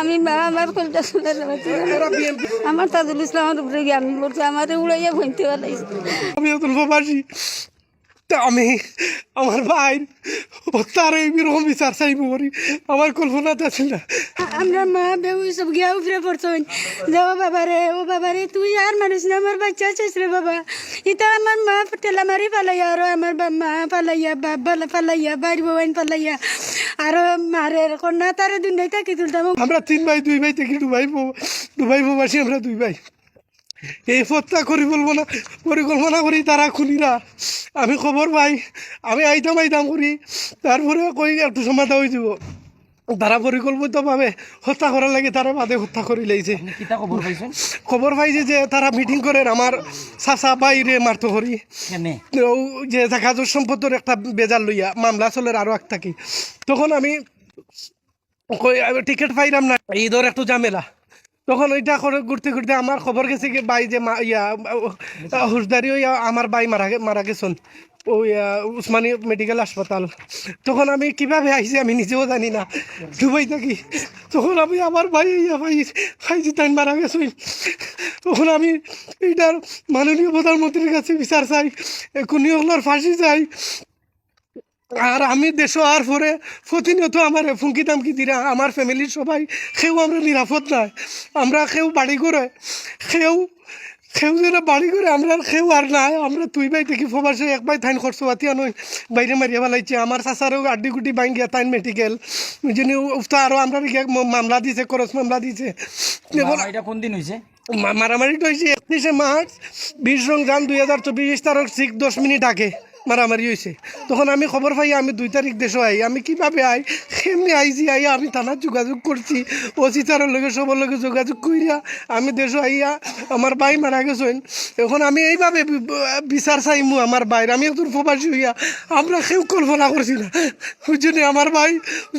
আমি আমার কলটা শুনে আমার তাজুল ইসলামের উপরে জ্ঞান করছে আমার উড়াইয়া ভইতে পারাইছে। আমি প্রবাসী। তা আমি আমার ভাই তার এইরকম বিচার চাইব করি আমার কল্পনাতে আছিল না। আমরা মা বেউ সব গিয়া উপরে পড়ছেন যাও বাবা রে ও বাবা রে তুই আর মানুষ না আমার বাচ্চা চাইছ রে বাবা। ইতা আমার মা টেলা মারি পালাইয়া আর আমার মা পালাইয়া বাপ বালা পালাইয়া বাড়ি বাবাইন পালাইয়া আর মারে কন্যা তারে দুনিয়ায় থাকি তুলতাম। আমরা তিন ভাই দুই ভাই থেকে প্রব- দুবাই প্রবাসী আমরা দুই ভাই। এই হত্যা করি বলব না পরিকল্পনা করি তারা খুনিরা। আমি খবর পাই আমি আইতাম আইতাম করি। তারপরে কই একটু সমাধা হয়ে যাব। তারা পরিকল্পিতভাবে হত্যা করার লাগে তারা বাদে হত্যা করে লাইছে। খবর পাইছে যে তারা মিটিং করে আমার চাচা বাইরে মারতো করি। যে কাজর সম্পদের একটা বেজার লইয়া মামলা চলের আরও এক থাকি। তখন আমি টিকিট পাইলাম না। ঈদর একটু ঝামেলা। তখন ওইটা করে ঘুরতে ঘুরতে আমার খবর গেছে কি বাই যে ইয়া, হুশদারি হইয়া আমার বাই মারা মারা গেছেন। ওই উসমানী মেডিকেল হাসপাতাল। তখন আমি কীভাবে আইছি আমি নিজেও জানি না। দুবাই থাকি। তখন আমি আমার ভাই, ইয়া, ভাই ভাইজি তাই মারা গেছেন তখন আমি এইটার মাননীয় প্রধানমন্ত্রীর কাছে বিচার চাই। কোনি হলোর ফাঁসি চাই। আর আমি দেশ আর পরে প্রতিনিয়ত আমার ফুঙ্কি দামকি দিরা আমার ফ্যামিলির সবাই সেও আমরা নিরাপদ নাই। আমরা কেউ বাড়ি করে কেউ কেউ যেন বাড়ি করে আমরা কেউ আর নাই। আমরা তুই ভাই দেখি ফবাসে এক ভাই থাইন খরচ পাতিয়া নই বাইরে মারিয়া ফেলাইছে। আমার চাচারও আড্ডি গুটি বাইন গিয়া তাইন মেডিকেল যিনি উফতা আরও আমরা মামলা দিছে খরচ মামলা দিছে। এটা কোন দিন হয়েছে মারামারিটা হয়েছে একত্রিশে মার্চ বিশ রমজান দুই হাজার চব্বিশ তারিখ দশ মিনিট আগে। মারামারি হয়েছে তখন আমি খবর পাই আমি দুই তারিখ দেশে আই। আমি কীভাবে আই? সেমনি আইছি আই আমি থানার যোগাযোগ করছি। অচিতারের লগে সবার লগে যোগাযোগ করিয়া আমি দেশে আইয়া আমার ভাই মারা গেছেন। এখন আমি এইভাবে বিচার চাইমু আমার বাইরে আমি একজন প্রবাসী হইয়া আমরা কেউ কল্পনা করছি না। ওই জন্য আমার ভাই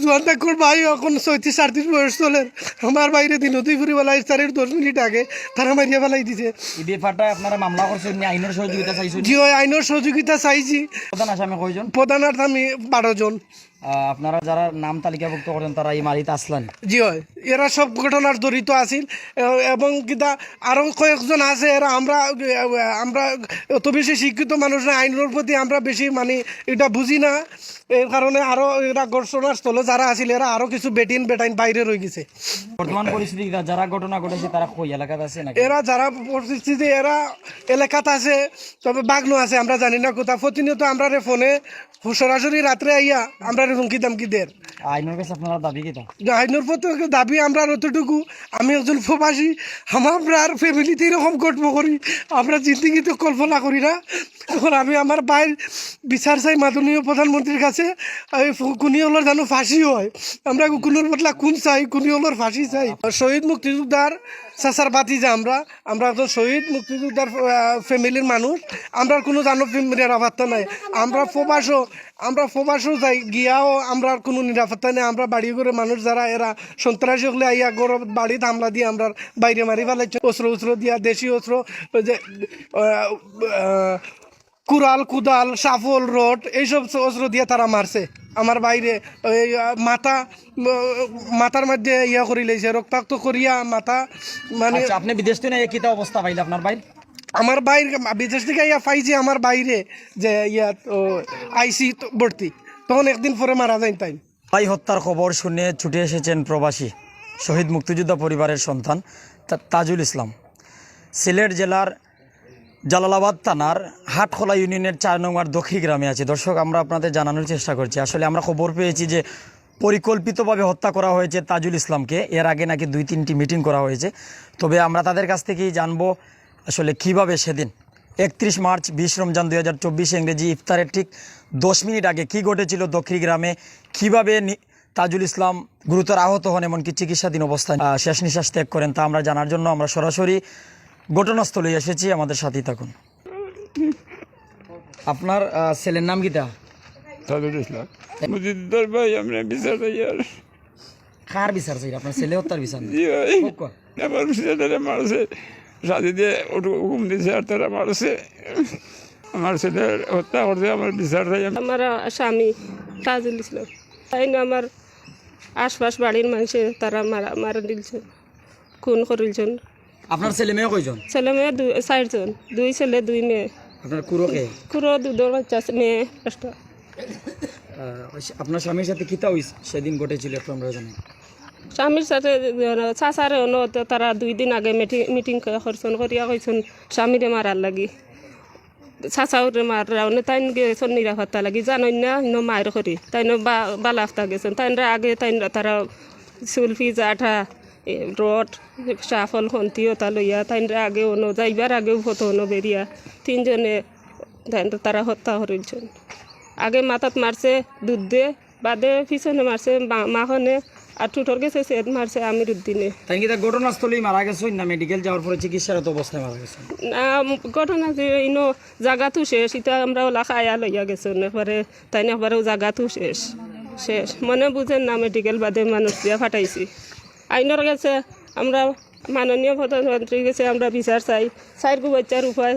জোয়ান থাকর ভাই এখন ছয়ত্রিশ আটত্রিশ বয়স চলেন আমার বাইরে দিনতেই ফুরি বেলায় তারের দশ মিনিট আগে তারা মারিয়া ফেলাই দিছে। এই ব্যাপারটা আপনারা মামলা করছেন আইনের সহযোগিতা চাইছেন? জিও আইনের সহযোগিতা চাইছি। প্রধান আসামি কয়জন? প্রধান আসামি বারো জন। আপনারা যারা নাম তালিকাভুক্ত করেন তারা এই মারিতে আসলেন। জি হয়। এরা সব ঘটনার জড়িত আছিল এবং কিতা আরও কয়েকজন আছে এরা আমরা আমরা অত বেশি শিক্ষিত মানুষ না আইনের প্রতি আমরা বেশি মানে এটা বুঝি না। এর কারণে আরও এরা ঘটনার স্থলে যারা আছিল এরা আরও কিছু বেটিন বেটাইন বাইরে রয়ে গেছে। বর্তমান পরিস্থিতি যারা ঘটনা ঘটেছে তারা কই? এলাকাতে আছে নাকি? এরা যারা পরিস্থিতি এরা এলাকাতে আছে তবে বাগনো আছে আমরা জানি না কোথাও প্রতিনিয়ত আমরা রে ফোনে সরাসরি রাত্রে আইয়া আমরা দের আইনের কাছে আপনারা দাবি আইনের প্রতি দাবি আমরা অতটুকু। আমি একজন প্রবাসী আমার ফ্যামিলিতে এরকম করি। আমরা জিন্দিগিতে কল্পনা করি না। এখন আমি আমার বাইর বিচার চাই মাননীয় প্রধানমন্ত্রীর কাছে। কুনি হলোর যেন ফাঁসি হয়। আমরা কুনুর বদলা কোন চাই? কুনি হলোর ফাঁসি চাই। শহীদ মুক্তিযোদ্ধার চাচার বাতি যে আমরা। আমরা একজন শহীদ মুক্তিযোদ্ধার ফ্যামিলির মানুষ। আমরা কোনো জানো নিরাপত্তা নাই। আমরা প্রবাসও আমরা প্রবাসও যাই, গিয়াও আমরা আর কোনো নিরাপত্তা নেই। আমরা বাড়ি করে মানুষ যারা, এরা সন্ত্রাসী হলে আইয়া গরব বাড়িতে হামলা দিয়ে আমরা বাইরে মারি ফেলাইছে। অস্ত্র উস্ত্র দিয়া, দেশি অস্ত্র যে কুড়াল, কুদাল, সাফল, রড, এইসব অস্ত্র দিয়ে তারা মারছে। আমার বাইরে মাথা মাথার মধ্যে ইয়া করি লাইছে রক্তাক্ত করিয়া মাথা মানে আচ্ছা আপনি বিদেশ থেকে কিতা অবস্থা পাইলে আপনার ভাই? আমার বাইরে, বিদেশ থেকে ইয়া পাইছি আমার বাইরে, যে ইয়া আইসি ভর্তি। তখন একদিন পরে মারা যায় তাই ভাই, হত্যার খবর শুনে ছুটে এসেছেন প্রবাসী শহীদ মুক্তিযোদ্ধা পরিবারের সন্তান তাজুল ইসলাম। সিলেট জেলার জালালাবাদ থানার হাটখোলা ইউনিয়নের চার নম্বর দক্ষিণ গ্রামে আছে। দর্শক, আমরা আপনাদের জানানোর চেষ্টা করছি। আসলে আমরা খবর পেয়েছি যে পরিকল্পিতভাবে হত্যা করা হয়েছে তাজুল ইসলামকে। এর আগে নাকি দুই তিনটি মিটিং করা হয়েছে। তবে আমরা তাদের কাছ থেকেই জানব আসলে কীভাবে সেদিন? একত্রিশ মার্চ বিশ রমজান দুই হাজার চব্বিশ ইংরেজি ইফতারের ঠিক দশ মিনিট আগে কি ঘটেছিল দক্ষিণ গ্রামে? কীভাবে তাজুল ইসলাম গুরুতর আহত হন এমনকি চিকিৎসাধীন অবস্থায়? শেষ নিঃশ্বাস ত্যাগ করেন তা আমরা জানার জন্য আমরা সরাসরি ঘটনাস্থলে এসেছি। আমাদের সাথেই থাকুন। আপনার ছেলের নাম কিতা তাদের ইসলাম। ভাই আমরা বিচার কার বিচার চাই? আপনার ছেলে হত্যার বিচার। আমার মারছে সাথে দিয়ে ওটু হুকুম দিছে আর তারা মারছে। আমার ছেলে হত্যা করছে আমার বিচার আমার স্বামী তাজুল ইসলাম তাই না আমার আশপাশ বাড়ির মানুষে তারা মারা মারা দিলছেন খুন করিলছেন। আপনার ছেলে মেয়ে কয়জন? ছেলে মেয়ে দুই চারজন দুই ছেলে দুই মেয়ে। আপনার কুরোকে কুরো দুধের বাচ্চা আছে, মেয়ে একটা। আপনার স্বামীর সাথে কিতা হইছে সেদিন ঘটেছিল একটু আমরা জানি। স্বামীর সাথে চাচারে অন্য তারা দুই দিন আগে মিটিং মিটিং করছেন করিয়া কইছেন স্বামীরে মারার লাগি। চাচাউরে মারা অন্য তাইন গেছেন নিরাপত্তা লাগি জানোই না মায়ের করি তাইন বালাফতা গেছেন তাইনরা আগে তাইন তারা সুলফি জাঠা রড সাফল খন্তি ওটা লইয়া তাইনরা আগে অন্য যাইবার আগেও ফটো অন্য বেরিয়া তিনজনে তারা হত্যা করিলছেন আগে মাথাত মারছে দুধ দে বাদে, পিছনে মারছে মাখনে আর টুটোর গেছে সেদ মারছে আমির উদ্দিনে তাই কি ঘটনাস্থলেই মারা গেছেন না মেডিকেল যাওয়ার পরে চিকিৎসারত অবস্থায় মারা গেছেন না ঘটনা যে ইনো জাগাতো শেষ এটা আমরা ওলা খায়া লইয়া গেছো পরে তাই না একবারেও জাগাতো শেষ। শেষ। মনে বুঝেন না মেডিকেল বাদে মানুষ দিয়া ফাটাইছি। আইনের গেছে আমরা মাননীয় প্রধানমন্ত্রী গেছে আমরা বিচার চাই। চাইর গো বাচ্চার উপায়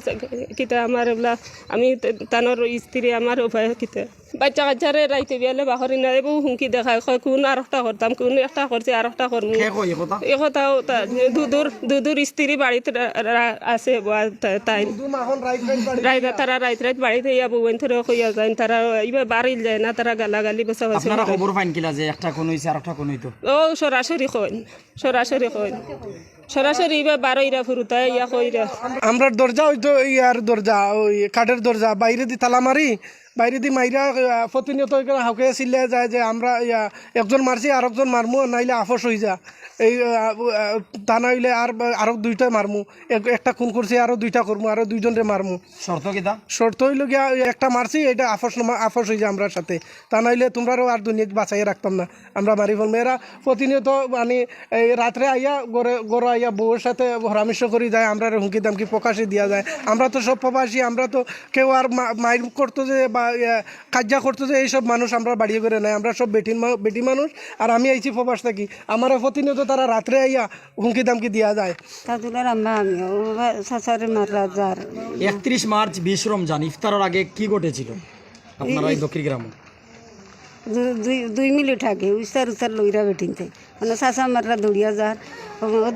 কিতা আমার এগুলা আমি তানোর স্ত্রী আমার উপায় কিতা। বাচ্চা কাচ্চারে রাইতে বিয়ালে বাহরি না এবো হুমকি দেখায় কয় কোন আর একটা করতাম কোন একটা করছে আর একটা করমু কে কই এই এ কথাও দুদুর দুদুর স্ত্রী বাড়িতে আছে তাই। রাইত তারা রাইত রাইত বাড়িতে ইয়া বউন ধরে কইয়া যায় তারা ইবা বাড়িল যায় না তারা গালাগালি বসা বসে খবর পাইন কিলা যে একটা কোন হইছে আর একটা কোন হইতো ও সরাসরি কইন সরাসরি কইন। সরাসরি ইবা বারো ইরা ফুরুতা ইয়া কইরা। আমরা দরজা ওই তো ইয়ার দরজা ওই কাঠের দরজা বাইরে দি তালা মারি বাইরে দি মাইরা প্রতিনিয়ত হাউকে চিল্লে যায় যে আমরা একজন মারছি আর একজন মারমু নাইলে আফস হয়ে যা। এই তা নাইলে আর আরও দুইটা মারমু। এক- একটা খুন করছি আরও দুইটা করমু আরও দুইজনরে মারমু। শর্ত কিতা শর্ত হইল গিয়া একটা মারছি এটা আফস আফস হয়ে যায় আমরা সাথে। তা নাইলে তোমরাও আর দুনিয়া বাঁচাইয়া রাখতাম না। আমরা মারি ফেলব এরা প্রতিনিয়ত মানে এই রাত্রে আইয়া গড়ে গড় আইয়া বউয়ের সাথে পরামর্শ করি যায় আমরা হুমকি দামকি প্রকাশে দিয়া যায়। আমরা তো সব প্রবাসী আমরা তো কেউ আর মাইর করতো যে বা কাজ্জা করতো যে এইসব মানুষ আমরা বাড়িয়ে করে নাই আমরা সব বেটির বেটি মানুষ আর আমি আইছি প্রবাস থাকি। আমার প্রতিনিয়ত তারা রাত্রে আইয়া হুমকি দামকি দিয়া যায়। একত্রিশ মার্চ বিশ রমজান ইফতারের আগে কি ঘটেছিল? আপনারা এই দক্ষিণ গ্রামে? দুই দুই মিনিট আগে উস্তার উস্তার লইরা বেটিনতে। মানে চাচা মারলা দৌড়িয়া যার।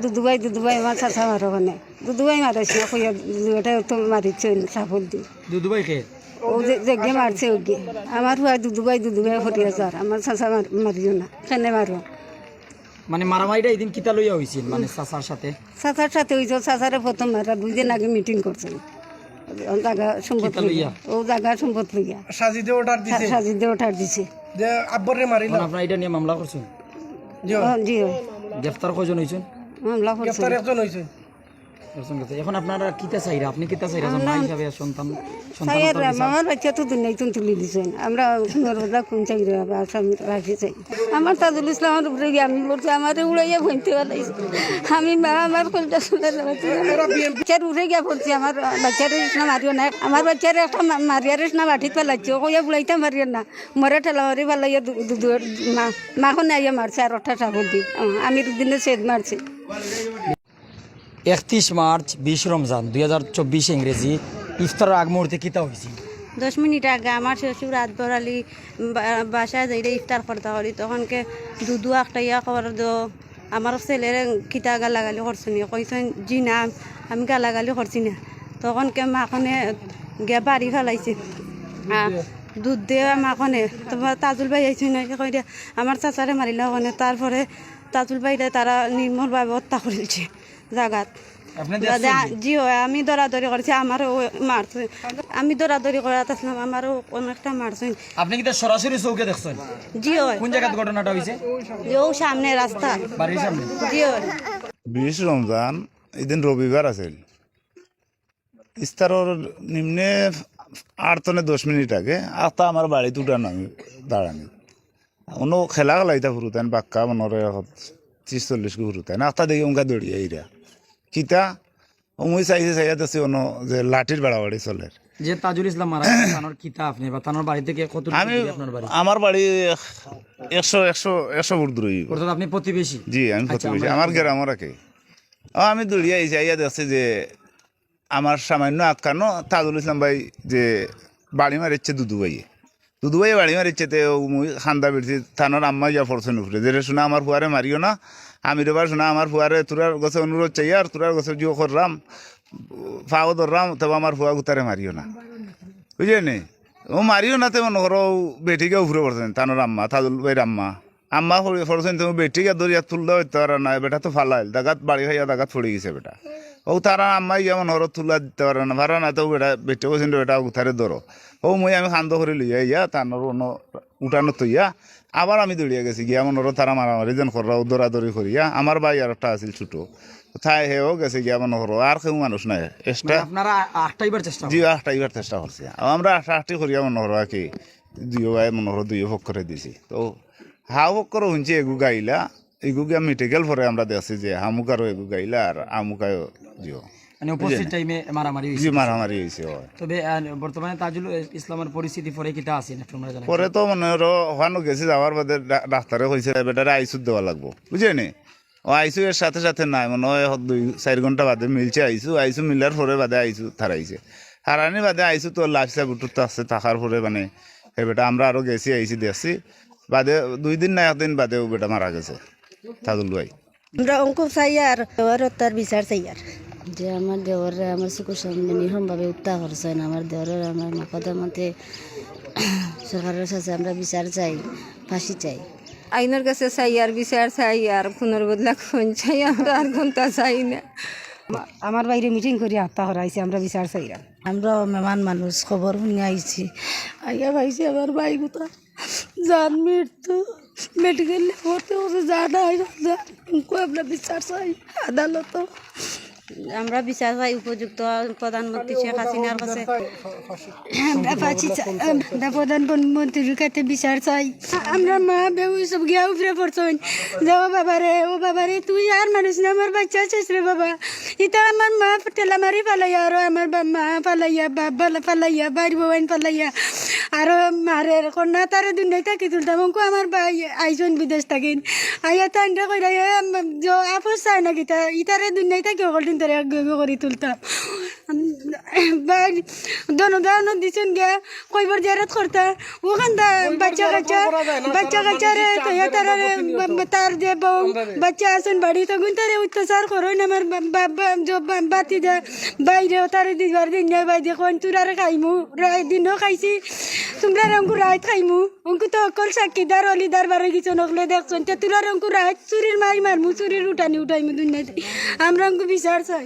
দুদুবাই দুদুবাই আমার চাচা মারো মানে। দুদুবাই মারাইছে না কইয়া দুটা তো মারিছে সাফল দি দুদুবাই খেয়ে ও যে মারছে ওগে আমার হুয়া দুদুবাই দুদুবাই ফটিয়া যার আমার চাচা মার- মারিও না কেনে মারো মানে মারামারিটা এদিন কিতা লইয়া হয়েছিল মানে চাচার সাথে? চাচার সাথে চাচারে প্রথম মারা দুই দিন আগে মিটিং করছেন ও জায়গা সম্পদ লইয়া? ও জায়গা সম্পদ লইয়া। সাজিদে অর্ডার দিছে। সাজি দিয়ে ওঠার দিছে। যে আব্বরে মারিল। আপনারা এটা নিয়ে মামলা করছেন? জি ও, গ্রেফতার কজন হয়েছেন মামলা করছে। গ্রেফতার একজন করছেন গেছে। এখন আপনারা কিতা চাইরা? আপনি কিতা চাইরা? মা হিসাবে সন্তান সন্তান আমার বাচ্চা তো দুনিয়ায় তুমি তুলে দিছেন। আমরা সুন্দর কথা কোন চাই রে আসাম রাখি চাই। আমার তাজুল ইসলামের উপরে আমি বলছি আমার উড়াইয়া ভইতে আমি মা আমার কলটা শুনে বাচ্চার উঠে গিয়া বলছি আমার বাচ্চার না মারিও না। আমার বাচ্চার একটা মারিয়ার না বাঠিত পেলাচ্ছি কইয়া মারিও না। মরে ঠেলা মারি পেলাইয়া মাখন আইয়া মারছে আর ওঠা সাগর দি আমি দিনে সেদ মারছি। একত্রিশ মার্চ, বিশ রমজান, দুই হাজার চব্বিশ ইংরেজি। ইফতারের আগ মুহূর্তে কিতা হয়েছিল দশ মিনিট আগে আমার শ্বশুর রাত বরালি বাসায় যাইলে ইফতার করতে পারি তখনকে দুধু একটা ইয়া খবর দো, আমার ছেলের কিতা গালাগালি করছি নি কইছেন জি না, আমি গালাগালি করছি না। তখনকে মাখনে গে বাড়ি ফেলাইছে। দুধ দিয়ে মাখনে তোমার তাজুল ভাই আইছি না কই দিয়া আমার চাচারে মারিলে ওখানে। তারপরে তাজুল ভাইরে তারা নির্মলভাবে হত্যা করেছে জাগাত। আপনি জি হয় আমি দৌড়াদৌড়ি করছি আমারও মারছে আমি দৌড়াদৌড়ি করাতে আসলাম আমারও অনেকটা মারছে আপনি কিতা সরাসরি চৌকে দেখছেন? জি কোন জায়গাত ঘটনাটা হয়েছে যে ও সামনে রাস্তা। বাড়ির সামনে? জি বিশ রমজান এদিন রবিবার আছিল। ইস্তারর নিম্নে আট তনে দশ মিনিট আগে আতা আমার বাড়িতে উঠানো আমি দাঁড়ানি। অন্য খেলা খেলাইতা ফুরুতেন বাক্কা মনরে ত্রিশ চল্লিশ গো ফুরুতেন আতা দেখি উনকা দৌড়িয়ে এইরা কিতা মুই চাইছে চাইয়া দেখছি অন্য যে লাঠির বাড়াবাড়ি চলে যে তাজুল ইসলাম মারা তানোর কিতা আপনি বা তানোর বাড়ি থেকে কত আমি আমার বাড়ি একশো একশো একশো ফুট দূরে অর্থাৎ আপনি প্রতিবেশী জি আমি প্রতিবেশী আমার গ্রামের আগে ও আমি দৌড়িয়া আইসি আইয়া দেখছি যে আমার সামান্য আটকানো তাজুল ইসলাম ভাই যে বাড়ি মারিচ্ছে দুদু ভাইয়ে দুদুভাই বাড়ি মারিছে তে মুই খান্দা বেড়ছি, থানার আম্মা ইয়া পড়ছেন উপরে। যে শোনা আমার ফুয়ারে মারিও না, আমি এবার শোনা আমার ফুয়ারে তোরার গছে অনুরোধ চাই, আর তোরার গছে জিও করলাম ফাও ধরলাম তবে আমার ফুয়া গুতারে মারিও না। বুঝলি নি? ও মারিও না তেমন করো বেটিকে উপরে পড়ছেন তানোর আম্মা তাদুল ভাইয়ের আম্মা। আম্মা পড়ছেন তুমি বেটিকে দরিয়া তুললে হইতে পারে না বেটা তো ফালাইল, দাগাত বাড়ি খাইয়া দাগাত পড়ে গেছে বেটা। ও তারা আম্মা ইয়া মনে হরো তুলা দিতে পারে না পারে না তো বেটা বেটে বসেন বেটা উঠারে ধরো। ও মই আমি খান্দ করে লইয়া ইয়া তানোর অন্য উঠানো তৈয়া আবার আমি দৌড়িয়া গেছি গিয়া মনে হরো তারা মারামারি যেন করা দৌড়াদৌড়ি করিয়া আমার ভাই আর একটা আছিল ছোটো। তাই হেও গেছে গিয়া মনে হরো আর কেউ মানুষ নাই। এক্সট্রা আপনারা আটটাইবার চেষ্টা জি চেষ্টা করছি। আমরা আটটা আটটি করিয়া মনে হরো আর কি দুই ভাই মনে হরো দুই ভোগ করে দিছি। তো হাও ভোগ করে শুনছি এগু গাইলা। এগু গিয়া মেডিকেল পরে আমরা দেখছি যে হামুক আরও এগু গাইলা আর আমুকায় জিও মানে উপস্থিত টাইমে মারামারি হয়েছে। মারামারি হয়েছে তবে বর্তমানে তাজুল ইসলামের পরিস্থিতি পরে কিটা আছে পরে তো মনে হলো ওখানে গেছি যাওয়ার বাদে ডাক্তারে কইছে বেটারে আইসুর দেওয়া লাগবো। বুঝলি ও আইসু এর সাথে সাথে নাই মনে হয় দুই চার ঘণ্টা বাদে মিলছে আইসু। আইসু মিলার পরে বাদে আইসু থারাইছে। হারানি বাদে আইসু তো লাইফ সাপোর্ট আছে থাকার পরে মানে এই বেটা আমরা আরও গেছি আইসি দেখছি। বাদে দুই দিন না একদিন বাদে ও বেটা মারা গেছে তাদুল ভাই। আমরা অঙ্ক চাই আর তার বিচার চাই আর। যে আমার দেওয়ারে আমার চকুর সামনে নির্মমভাবে হত্যা করছেন আমার দেওয়ারের আমার মাকদের মতে সরকারের কাছে আমরা বিচার চাই ফাঁসি চাই। আইনের কাছে চাই আর বিচার চাই আর খুনের বদলা খুন চাই আমরা আর কোনটা চাই না। আমার বাইরে মিটিং করে হত্যা করাইছে আমরা বিচার চাইরা আমরা মেমান মানুষ খবর শুনে আইছি। আইয়া ভাইছে আমার ভাই কোথা জান মৃত্যু মেডিকেল ভর্তি হচ্ছে জানা আমরা বিচার চাই? আদালত আমরা বিচার চাই উপযুক্ত প্রধানমন্ত্রী শেখ হাসিনার কাছে। প্রধানমন্ত্রীর কাছে বিচার চাই। আমরা মা বেউ সব গিয়া উপরে পড়ছেন। যে ও বাবারে ও বাবারে তুই আর মানুষ না আমার বাচ্চা শেষ রে বাবা। ইতা আমার মা টেলা মারি পালাইয়া আর আমার বা- মা পালাইয়া বাপ বালা পালাইয়া বাড়ি বাবাইন পালাইয়া আর মারে কন্যা তারে দুনিয়ায় থাকি তুলতাম অঙ্কু আমার ভাই আইজন বিদেশ থাকিন। আইয়া তান্ডা কইরা আপস চায় না কিতা ইতারে দুনিয়ায় থাকি অকল তারে গেবে করে তুলতাম দনদান দিছেন গিয়া কইবার জিয়ারত করতা ওখান বাচ্চা কাচ্চা বাচ্চা কাচ্চা রে তারা তার যে বউ বাচ্চা আছেন বাড়ি তখন তারে অত্যাচার করইন আমার বাতি দে বাইরে তারে দিবার দিন বাইরে কোন তুরারে খাইমু দিনও খাইছি তোমরা রঙ্গু রায় খাইমু অঙ্কু তো অকল সাক্ষীদার অলিদার বারে কিছু নকলে দেখছেন তে তুরা রঙ্গু রায় চুরির মারি মারমু চুরির উঠানি উঠাইমু দুনিয়াতে আমরা অঙ্কু বিচার চাই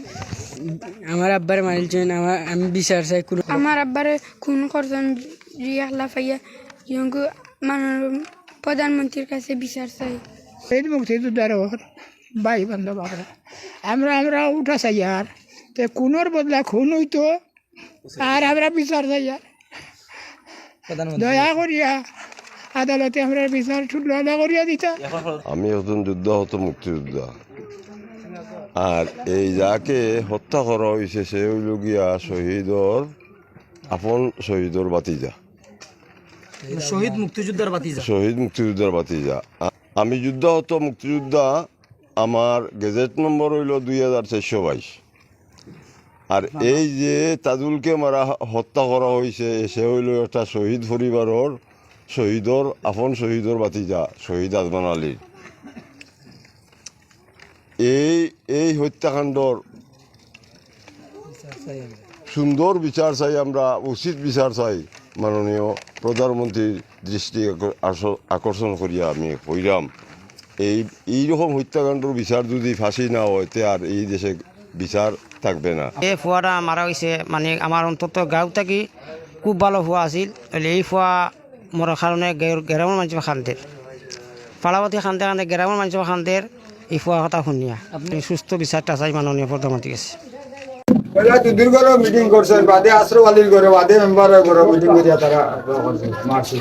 আমার আব্বারে মারিলছেন আমার আমি বিচার চাই কোনো আমার আব্বারে খুন করছেন রিয়া লাফাইয়া ইয়ঙ্কু মানব প্রধানমন্ত্রীর কাছে বিচার চাই এই মুক্তিযোদ্ধার ভাই বান্ধব আমরা আমরা আমরা উঠা চাই আর তে খুনের বদলা খুন হইতো আর আমরা বিচার চাই আর দয়া করিয়া আদালতে আমরা বিচার আদা করিয়া দিতা। আমি হতুন যুদ্ধ হতো মুক্তিযোদ্ধা। আর এই যাকে হত্যা করা হয়েছে সে হইল গিয়া শহীদর আপন শহীদর বাতিজা শহীদ মুক্তিযোদ্ধার বাতিজা শহীদ মুক্তিযোদ্ধার বাতিজা আমি যুদ্ধ হতো মুক্তিযোদ্ধা আমার গেজেট নম্বর হইল দুই হাজার চারশো বাইশ। আর এই যে তাজুলকে মারা হত্যা করা হয়েছে সে হইল একটা শহীদ পরিবারের শহীদর আপন শহীদর বাতিজা শহীদ আজমান আলীর। এই এই হত্যাকাণ্ডর সুন্দর বিচার চাই আমরা উচিত বিচার চাই মাননীয় প্রধানমন্ত্রীর দৃষ্টি আকর্ষণ করিয়া আমি কইরাম এই এইরকম হত্যাকাণ্ডর বিচার যদি ফাঁসি না হয় তে আর এই দেশে বিচার থাকবে না। এই ফুয়াটা মারা হয়েছে মানে আমার অন্তত গাঁও থাকি খুব ভালো ফুয়া আছিল। এই ফুয়া মরার কারণে গ্রামের মানুষ খান্দের পালাবতী খান্তে খান্তে গ্রামের মানুষ খান্দের এই ফুয়া কথা শুনিয়া। আপনি সুস্থ বিচারটা চাই মাননীয় দুদিন করে মিটিং করছেন বাদে করে বাদে মেম্বার করে মিটিং করিয়া তারা মারছে